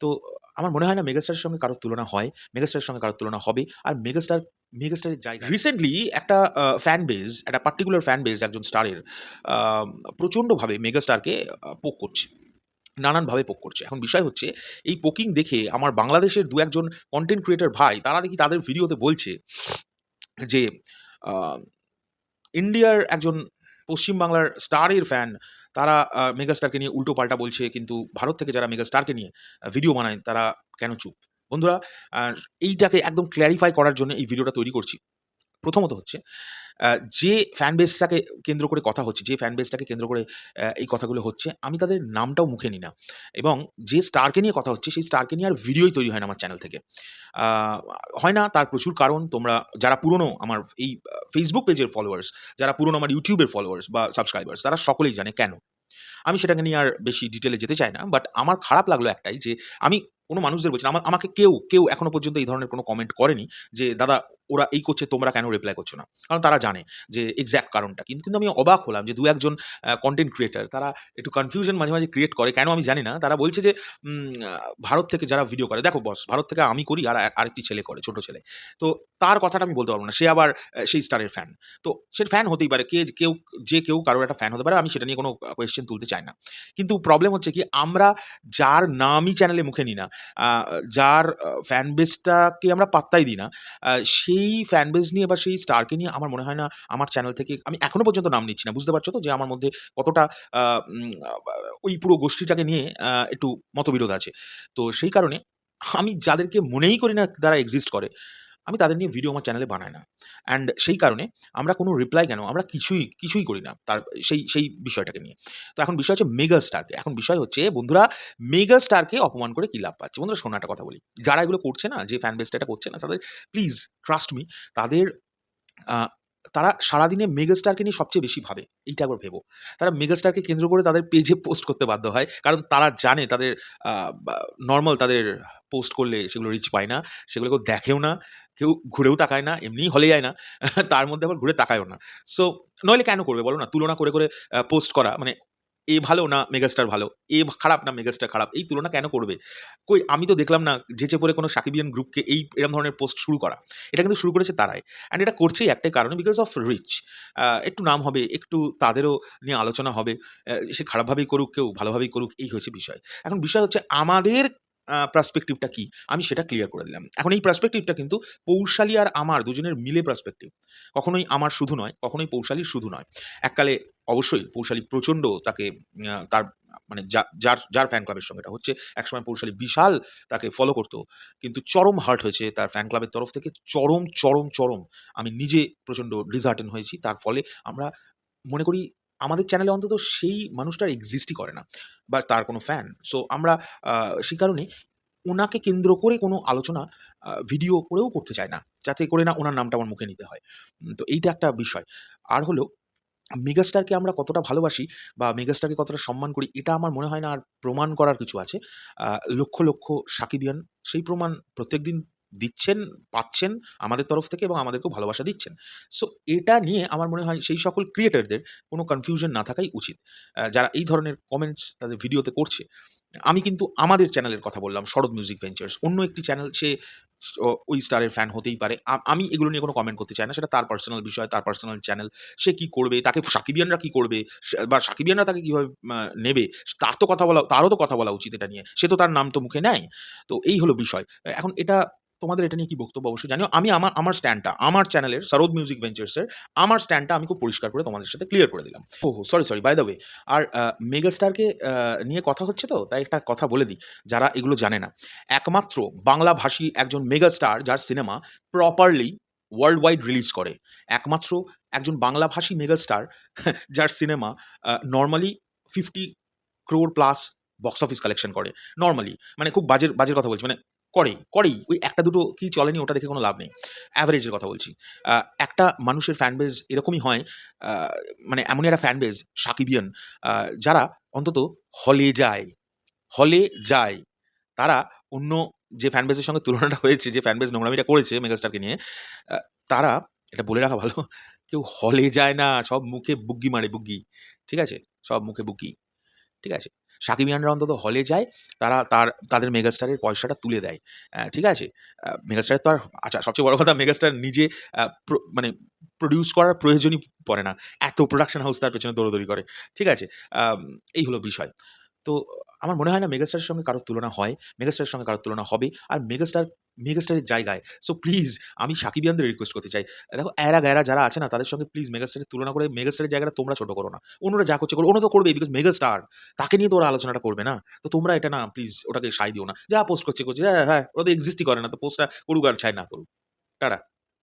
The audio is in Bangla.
তো আমার মনে হয় না মেগাস্টারের সঙ্গে কারোর তুলনা হয়। মেগাস্টারের সঙ্গে কারোর তুলনা হবে। আর মেগাস্টার মেগাস্টারের জায়গা রিসেন্টলি একটা ফ্যান বেজ একটা পার্টিকুলার ফ্যান বেস একজন স্টারের প্রচণ্ডভাবে মেগাস্টারকে পোক করছে। নানানভাবে পোক করছে। এখন বিষয় হচ্ছে এই পোকিং দেখে আমার বাংলাদেশের ২-১ জন কনটেন্ট ক্রিয়েটর ভাই, তারা দেখি তাদের ভিডিওতে বলছে যে ইন্ডিয়ার একজন পশ্চিম বাংলার স্টারের ফ্যান তারা মেগাস্টারকে নিয়ে উল্টোপাল্টা বলছে। কিন্তু ভারত থেকে যারা মেগাস্টারকে নিয়ে ভিডিও বানায় তারা কেন চুপ? বন্ধুরা এইটাকে একদম ক্ল্যারিফাই করার জন্য এই ভিডিওটা তৈরি করছি। প্রথমত হচ্ছে যে ফ্যান বেসটাকে কেন্দ্র করে কথা হচ্ছে, যে ফ্যান বেসটাকে কেন্দ্র করে এই কথাগুলো হচ্ছে, আমি তাদের নামটাও মুখে নিই না। এবং যে স্টারকে নিয়ে কথা হচ্ছে সেই স্টারকে নিয়ে আর ভিডিওই তৈরি হয় না আমার চ্যানেল থেকে। হয় না তার প্রচুর কারণ তোমরা যারা পুরনো আমার এই ফেসবুক পেজের ফলোয়ার্স, যারা পুরনো আমার ইউটিউবের ফলোয়ার্স বা সাবস্ক্রাইবার্স তারা সকলেই জানে কেন। আমি সেটাকে নিয়ে আর বেশি ডিটেলে যেতে চাই না। বাট আমার খারাপ লাগল একটাই যে আমি কোনো মানুষদের বলছি আমার আমাকে কেউ, কেউ এখনও পর্যন্ত এই ধরনের কোনো কমেন্ট করেনি যে, "দাদা ওরা এই করছে তোমরা কেন রিপ্লাই করছ না?" কারণ তারা জানে যে এক্স্যাক্ট কারণটা। কিন্তু, কিন্তু আমি অবাক হলাম যে দু একজন কন্টেন্ট ক্রিয়েটার তারা একটু কনফিউশন মাঝে, মাঝে ক্রিয়েট করে। কেন আমি জানি না। তারা বলছে যে ভারত থেকে যারা ভিডিও করে, দেখো বস ভারত থেকে আমি করি আর আরেকটি ছেলে করে, ছোট ছেলে। তো তার কথাটা আমি বলতে পারব না। সে আবার সেই স্টারের ফ্যান। তো সে ফ্যান হতেই পারে। কে কেউ যে কেউ কারোর একটা ফ্যান হতে পারে। আমি সেটা নিয়ে কোনো কোয়েশ্চেন তুলতে চাই না। কিন্তু প্রবলেম হচ্ছে কি আমরা যার নামই চ্যানেলে মুখে নিই না, যার ফ্যান বেসটাকে আমরা পাত্তাই দিই না, আ সেই ফ্যান বেস নিয়ে বা সেই স্টারকে নিয়ে আমার মনে হয় না আমার চ্যানেল থেকে আমি এখনও পর্যন্ত নাম নিচ্ছি না। বুঝতে পারছ তো যে আমার মধ্যে কতটা ওই পুরো গোষ্ঠীটাকে নিয়ে একটু মতবিরোধ আছে। তো সেই কারণে আমি যাদেরকে মনেই করি না তারা এক্সিস্ট করে, আমি তাদের নিয়ে ভিডিও আমার চ্যানেলে বানাই না। অ্যান্ড সেই কারণে আমরা কোনো রিপ্লাই কেন আমরা কিছুই, কিছুই করি না তার সেই, সেই বিষয়টাকে নিয়ে। তো এখন বিষয় হচ্ছে মেগা স্টারকে এখন বিষয় হচ্ছে বন্ধুরা মেগা স্টারকে অপমান করে কী লাভ পাচ্ছে? বন্ধুরা শোনাটা কথা বলি। যারা এগুলো করছে না, যে ফ্যান বেসটা এটা করছে না তাদের প্লিজ ট্রাস্ট মি তাদের তারা সারাদিনে মেগাস্টারকে নিয়ে সবচেয়ে বেশি ভাবে। এইটা একবার ভেবো। তারা মেগাস্টারকে কেন্দ্র করে তাদের পেজে পোস্ট করতে বাধ্য হয়। কারণ তারা জানে তাদের নর্মাল তাদের পোস্ট করলে সেগুলো রিচ পায় না। সেগুলো কেউ দেখেও না। কেউ ঘুরেও তাকায় না। এমনিই হলে যায় না। তার মধ্যে আবার ঘুরে তাকায়ও না। সো নইলে কেন করবে বলো না? তুলনা করে, করে পোস্ট করা মানে এ ভালো না মেগাস্টার ভালো, এ খারাপ না মেগাস্টার খারাপ। এই তুলনা কেন করবে? কই আমি তো দেখলাম না যেচে পড়ে কোনো সাকিবিয়ান গ্রুপকে এই এরকম ধরনের পোস্ট শুরু করা। এটা কিন্তু শুরু করেছে তারাই। অ্যান্ড এটা করছেই একটাই কারণে বিকজ অফ রিচ। একটু নাম হবে, একটু তাদেরও নিয়ে আলোচনা হবে। সে খারাপভাবেই করুক, কেউ ভালোভাবেই করুক এই হচ্ছে বিষয়। এখন বিষয় হচ্ছে আমাদের পার্সপেক্টিভটা কি? আমি সেটা ক্লিয়ার করে দিলাম। এখন এই পার্সপেক্টিভটা কিন্তু পৌশালী আর আমার দুজনের মিলে পার্সপেক্টিভ। কখনোই আমার শুধু নয়, কখনোই পৌশালীর শুধু নয়। এককালে অবশ্যই পৌশালী প্রচণ্ড তাকে তার মানে যার, যার ফ্যান ক্লাবের সঙ্গে এটা হচ্ছে একসময় পৌশালী বিশাল তাকে ফলো করত। কিন্তু চরম হার্ট হয়েছে তার ফ্যান ক্লাবের তরফ থেকে চরম, চরম, চরম আমি নিজে প্রচণ্ড ডিসহার্টেন হয়েছি। তার ফলে আমরা মনে করি আমাদের চ্যানেলে অন্তত সেই মানুষটার এক্সিস্টই করে না বা তার কোনো ফ্যান। সো আমরা সেই কারণে ওনাকে কেন্দ্র করে কোনো আলোচনা ভিডিও করেও করতে চায় না। যাতে করে না ওনার নামটা আমার মুখে নিতে হয়। তো এইটা একটা বিষয়। আর হলো মেগাস্টারকে আমরা কতটা ভালোবাসি বা মেগাস্টারকে কতটা সম্মান করি এটা আমার মনে হয় না আর প্রমাণ করার কিছু আছে। লক্ষ, লক্ষ সাকিবিয়ান সেই প্রমাণ প্রত্যেকদিন দিচ্ছেন, পাচ্ছেন আমাদের তরফ থেকে এবং আমাদেরকেও ভালোবাসা দিচ্ছেন। সো এটা নিয়ে আমার মনে হয় সেই সকল ক্রিয়েটরদের কোনো কনফিউশন না থাকাই উচিত। যারা এই ধরনের কমেন্টস তাদের ভিডিওতে করছে। আমি কিন্তু আমাদের চ্যানেলের কথা বললাম শরৎ মিউজিক ভেঞ্চার্স। অন্য একটি চ্যানেল সে ওই স্টারের ফ্যান হতেই পারে। আমি এগুলো নিয়ে কোনো কমেন্ট করতে চাই না। সেটা তার পার্সোনাল বিষয়, তার পার্সোনাল চ্যানেল। সে কি করবে, তাকে সাকিবিয়ানরা কি করবে বা সাকিবিয়ানরা তাকে কীভাবে নেবে তার তো কথা বলা তারও তো কথা বলা উচিত এটা নিয়ে। সে তো তার নাম তো মুখে নেয়। তো এই হলো বিষয়। এখন এটা তোমাদের এটা নিয়ে কি বক্তব্য অবশ্যই জানিও। আমি আমার, আমার স্ট্যান্ডটা আমার চ্যানেলের সরোদ মিউজিক ভেঞ্চার্সের আমার স্ট্যান্ডটা আমি খুব পরিষ্কার করে তোমাদের সাথে ক্লিয়ার করে দিলাম। ওহো! Sorry, sorry by the way আর মেগাস্টারকে নিয়ে কথা হচ্ছে তো তাই একটা কথা বলে দিই যারা এগুলো জানে না। একমাত্র বাংলাভাষী একজন মেগাস্টার যার cinema properly world wide release করে। একমাত্র একজন বাংলাভাষী মেগাস্টার যার cinema normally fifty crore plus box office collection করে। নর্মালি মানে খুব বাজের, বাজের কথা বলছি। মানে করেই, করেই। ওই একটা দুটো কি চলেনি ওটা দেখে কোনো লাভ নেই। অ্যাভারেজের কথা বলছি। একটা মানুষের ফ্যান বেস এরকমই হয় মানে এমনই একটা ফ্যান বেস সাকিবিয়ান যারা অন্তত হলে যায়, হলে যায়। তারা অন্য যে ফ্যান বেসের সঙ্গে তুলনাটা হয়েছে, যে ফ্যান বেস নোংরামিটা করেছে মেগাস্টারকে নিয়ে তারা এটা বলে রাখা ভালো কেউ হলে যায় না। সব মুখে বুগ্গি মারে বুগ্গি। ঠিক আছে? সব মুখে বুগ্গি। ঠিক আছে? সাকিবিয়ানরা অন্তত হলে যায়, তারা তার, তাদের মেগাস্টারের পয়সাটা তুলে দেয়। ঠিক আছে? মেগাস্টারের তো আর আচ্ছা সবচেয়ে বড় কথা মেগাস্টার নিজে মানে প্রডিউস করার প্রয়োজনই পড়ে না। এত প্রোডাকশন হাউস তার পেছনে দৌড়দৌড়ি করে। ঠিক আছে? এই হলো বিষয়। তো আমার মনে হয় না মেগাস্টারের সঙ্গে কারোর তুলনা হয় মেগাস্টারের সঙ্গে কারোর তুলনা হবে, আর মেগাস্টার মেগাস্টারের জায়গায় সো প্লিজ আমি সাকিবিয়ানদের রিকোয়েস্ট করতে চাই। দেখো, এরা গ্যারা যারা আছে না, তাদের সঙ্গে প্লিজ মেগাস্টারের তুলনা করে মেগাস্টারের জায়গাটা তোমরা ছোটো করো না। অন্যরা যা করছে করো, অন্য তো করবে বিকজ মেগাস্টার তাকে নিয়ে তো ওরা আলোচনাটা করবে না। তো তোমরা এটা না প্লিজ ওটাকে সাই দিও না। যা পোস্ট করছে করছে হ্যাঁ হ্যাঁ ওরা তো এক্সিস্টই করে না, তো পোস্টটা করুক আর ছাই না করুক। টাটা।